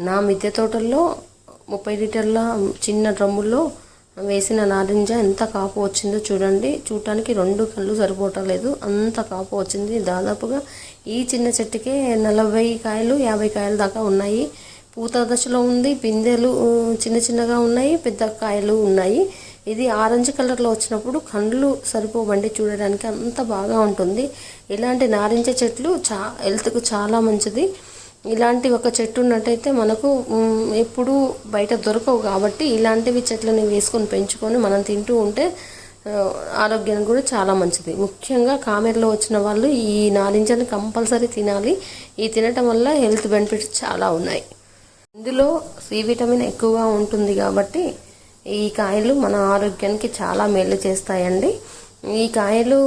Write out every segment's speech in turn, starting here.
నా మిద్దె తోటల్లో ముప్పై లీటర్ల చిన్న డ్రమ్ముల్లో వేసిన నారింజ ఎంత కాపు వచ్చిందో చూడండి. చూడటానికి రెండు కళ్ళు సరిపోవటం అంత కాపు వచ్చింది. దాదాపుగా ఈ చిన్న చెట్టుకే నలభై కాయలు యాభై కాయల దాకా ఉన్నాయి. పూత దశలో ఉంది. పిందెలు చిన్న చిన్నగా ఉన్నాయి. పెద్ద కాయలు ఉన్నాయి. ఇది ఆరెంజ్ కలర్లో వచ్చినప్పుడు కండ్లు సరిపోవండి చూడడానికి. అంత బాగా ఉంటుంది. ఇలాంటి నారింజ చెట్లు చా హెల్త్కు చాలా మంచిది. ఇలాంటి ఒక చెట్టు ఉన్నట్టయితే మనకు ఎప్పుడూ బయట దొరకవు కాబట్టి ఇలాంటివి చెట్లని వేసుకొని పెంచుకొని మనం తింటూ ఉంటే ఆరోగ్యానికి కూడా చాలా మంచిది. ముఖ్యంగా కామెర్లో వచ్చిన వాళ్ళు ఈ నారింజని కంపల్సరీ తినాలి. ఈ తినటం వల్ల హెల్త్ బెనిఫిట్స్ చాలా ఉన్నాయి. ఇందులో సి విటమిన్ ఎక్కువగా ఉంటుంది కాబట్టి ఈ కాయలు మన ఆరోగ్యానికి చాలా మేలు చేస్తాయండి. ఈ కాయలు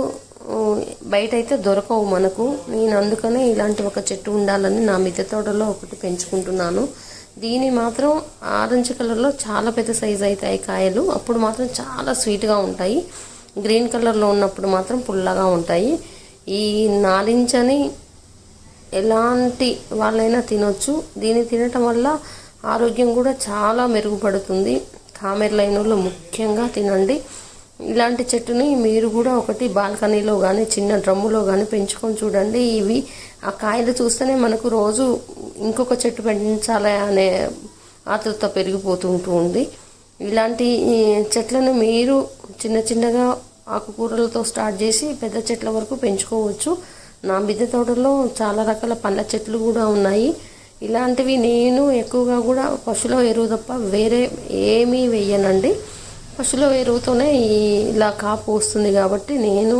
బయట అయితే దొరకవు మనకు. నేను అందుకనే ఇలాంటి ఒక చెట్టు ఉండాలని నా మిద్దె తోటలో ఒకటి పెంచుకుంటున్నాను. దీని మాత్రం ఆరెంజ్ కలర్లో చాలా పెద్ద సైజు అవుతాయి కాయలు. అప్పుడు మాత్రం చాలా స్వీట్గా ఉంటాయి. గ్రీన్ కలర్లో ఉన్నప్పుడు మాత్రం పుల్లగా ఉంటాయి. ఈ నారింజని ఎలాంటి వాళ్ళైనా తినొచ్చు. దీన్ని తినటం వల్ల ఆరోగ్యం కూడా చాలా మెరుగుపడుతుంది. కామెర్ లైన్లో ముఖ్యంగా తినండి. ఇలాంటి చెట్టుని మీరు కూడా ఒకటి బాల్కనీలో కానీ చిన్న డ్రమ్ములో కానీ పెంచుకొని చూడండి. ఇవి ఆ కాయలు చూస్తేనే మనకు రోజు ఇంకొక చెట్టు పెంచాలి అనే ఆతృత పెరిగిపోతుంటూ ఉంది. ఇలాంటి చెట్లను మీరు చిన్న చిన్నగా ఆకుకూరలతో స్టార్ట్ చేసి పెద్ద చెట్ల వరకు పెంచుకోవచ్చు. నా మిద్దె తోటలో చాలా రకాల పండ్ల చెట్లు కూడా ఉన్నాయి. ఇలాంటివి నేను ఎక్కువగా కూడా పశువుల ఎరువు తప్ప వేరే ఏమీ వెయ్యనండి. పశువుల ఎరువుతోనే ఇలా కాపు వస్తుంది కాబట్టి నేను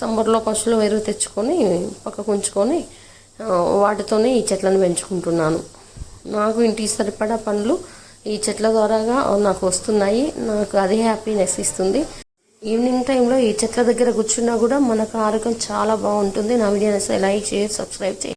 సమ్మర్లో పశువుల ఎరువు తెచ్చుకొని పక్కకు ఉంచుకొని వాటితోనే ఈ చెట్లను పెంచుకుంటున్నాను. నాకు ఇంటికి సరిపడా పనులు ఈ చెట్ల ద్వారాగా నాకు వస్తున్నాయి. నాకు అది హ్యాపీనెస్ ఇస్తుంది. ఈవినింగ్ టైంలో ఈ చెట్ల దగ్గర కూర్చున్నా కూడా మనకు ఆరోగ్యం చాలా బాగుంటుంది. నా వీడియోని లైక్ షేర్ సబ్స్క్రైబ్ చేయండి.